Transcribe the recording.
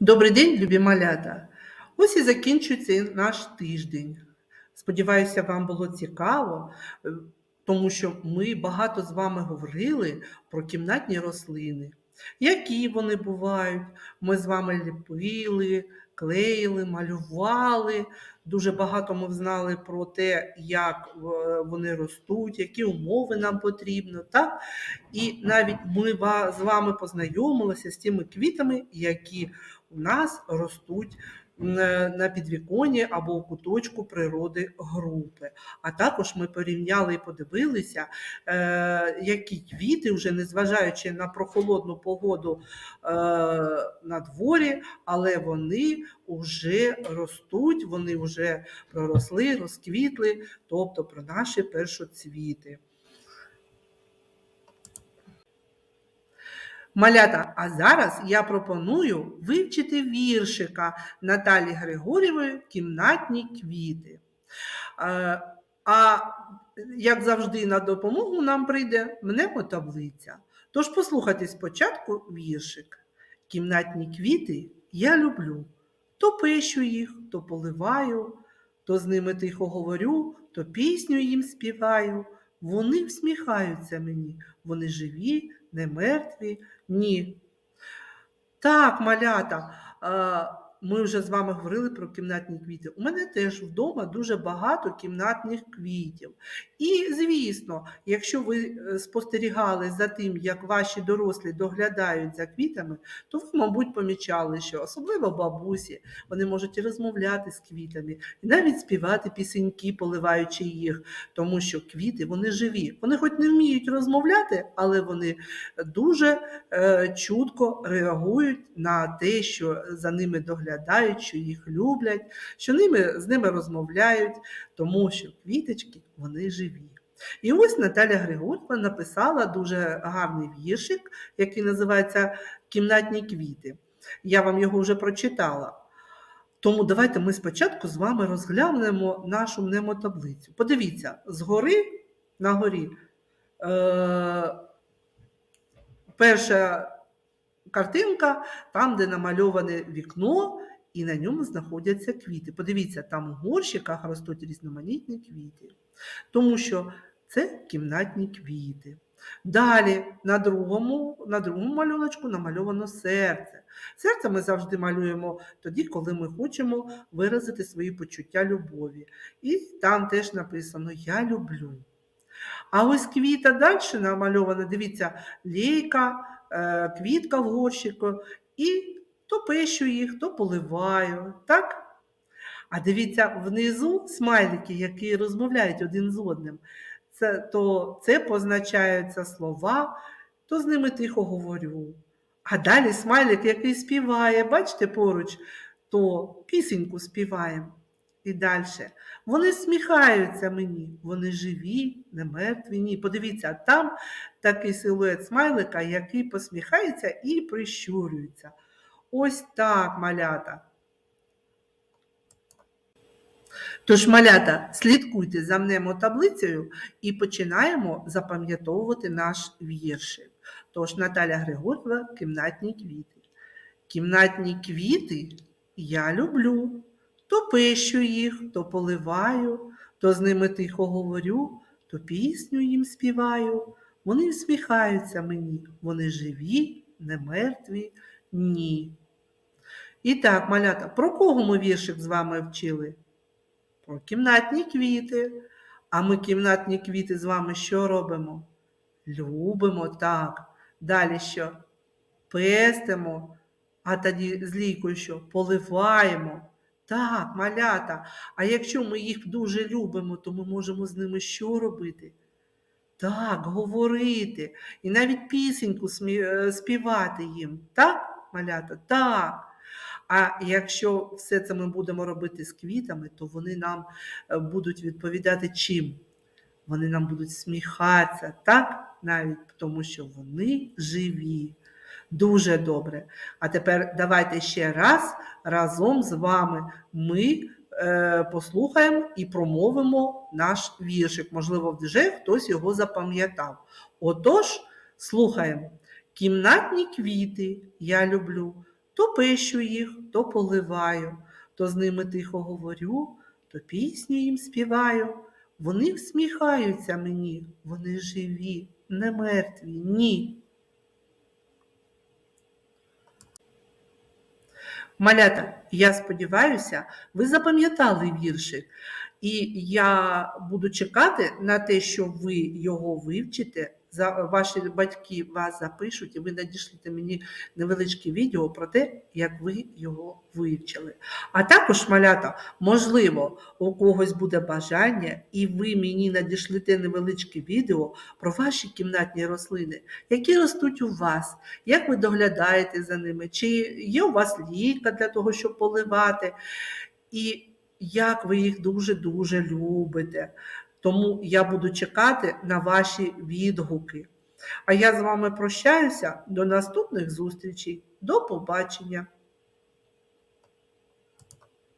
Добрий день, любі малята! Ось і закінчується наш тиждень. Сподіваюся, вам було цікаво, е, тому що ми багато з вами говорили про кімнатні рослини. Які вони бувають? Ми з вами ліпили, клеїли, малювали. Дуже багато ми знали про те, як е, вони ростуть, які умови нам потрібно. Так? І навіть ми з вами познайомилися з тими квітами, які у нас ростуть на підвіконні або у куточку природи групи. А також ми порівняли і подивилися, е, які квіти, вже незважаючи на прохолодну погоду е, на дворі, але вони вже ростуть, вони вже проросли, розквітли, тобто про наші першоцвіти. Малята, а зараз я пропоную вивчити віршика Наталі Григорєвої Кімнатні квіти. Е, А як завжди, на допомогу нам прийде мнемотаблиця. Тож послухайте спочатку віршик. Кімнатні квіти я люблю. То пищу їх, то поливаю, то з ними тихо говорю, то пісню їм співаю. Вони всміхаються мені, вони живі, не мертві, ні. Так, малята, ми вже з вами говорили про кімнатні квіти. У мене теж вдома дуже багато кімнатних квітів. І, звісно, якщо ви е, спостерігали за тим, як ваші дорослі доглядають за квітами, то ви, мабуть, помічали, що особливо бабусі, вони можуть розмовляти з квітами, і навіть співати пісеньки, поливаючи їх, тому що квіти вони живі. Вони хоч не вміють розмовляти, але вони дуже е, чутко реагують на те, що за ними доглядають, що їх люблять, що ними, з ними розмовляють, тому що квіточки вони живі. І ось Наталя Григорьєва написала дуже гарний віршик, який називається Кімнатні квіти. Я вам його вже прочитала. Тому давайте ми спочатку з вами розглянемо нашу мнемотаблицю. Подивіться, згори на горі. Е- перша картинка, там, де намальоване вікно, і на ньому знаходяться квіти. Подивіться, там у горщиках ростуть різноманітні квіти, тому що це кімнатні квіти. Далі на другому, на другому малюночку намальовано серце. Серце ми завжди малюємо тоді, коли ми хочемо виразити свої почуття любові. І там теж написано Я люблю. А ось квіта далі намальована, дивіться, лейка, е, квітка в горщику, і то пищу їх, то поливаю. так? А дивіться, внизу смайлики, які розмовляють один з одним. Це, то це позначаються слова, то з ними тихо говорю. А далі смайлик, який співає, бачите поруч, то пісеньку співає. І далі. Вони сміхаються мені, вони живі, не мертві. Ні. Подивіться, там такий силует смайлика, який посміхається і прищурюється. Ось так, малята. Тож, малята, слідкуйте за мнемотаблицею і починаємо запам'ятовувати наш віршик. Тож, Наталя Григорєва, кімнатні квіти. Кімнатні квіти я люблю. То пищу їх, то поливаю, то з ними тихо говорю, то пісню їм співаю. Вони всміхаються мені, вони живі, не мертві, ні. І так, малята, про кого ми віршик з вами вчили? Про кімнатні квіти. А ми кімнатні квіти з вами що робимо? Любимо, так. Далі що? Пестимо, а тоді з лійкою що? Поливаємо. Так, малята. А якщо ми їх дуже любимо, то ми можемо з ними що робити? Так, говорити. І навіть пісеньку е, співати їм. Так, малята? Так. А якщо все це ми будемо робити з квітами, то вони нам е, будуть відповідати чим? Вони нам будуть сміхатися, так? Навіть тому, що вони живі. Дуже добре. А тепер давайте ще раз разом з вами ми е, послухаємо і промовимо наш віршик. Можливо, вже хтось його запам'ятав. Отож, слухаємо. Кімнатні квіти я люблю. То пещу їх, то поливаю, то з ними тихо говорю, то пісню їм співаю. Вони всміхаються мені, вони живі, не мертві, ні. Малята, я сподіваюся, ви запам'ятали віршик, і я буду чекати на те, що ви його вивчите. За ваші батьки вас запишуть, і ви надішлете мені невеличке відео про те, як ви його вивчили. А також, малята, можливо, у когось буде бажання, і ви мені надішлете невеличке відео про ваші кімнатні рослини, які ростуть у вас, як ви доглядаєте за ними, чи є у вас ліка для того, щоб поливати, і як ви їх дуже-дуже любите. Тому я буду чекати на ваші відгуки. А я з вами прощаюся до наступних зустрічей. До побачення!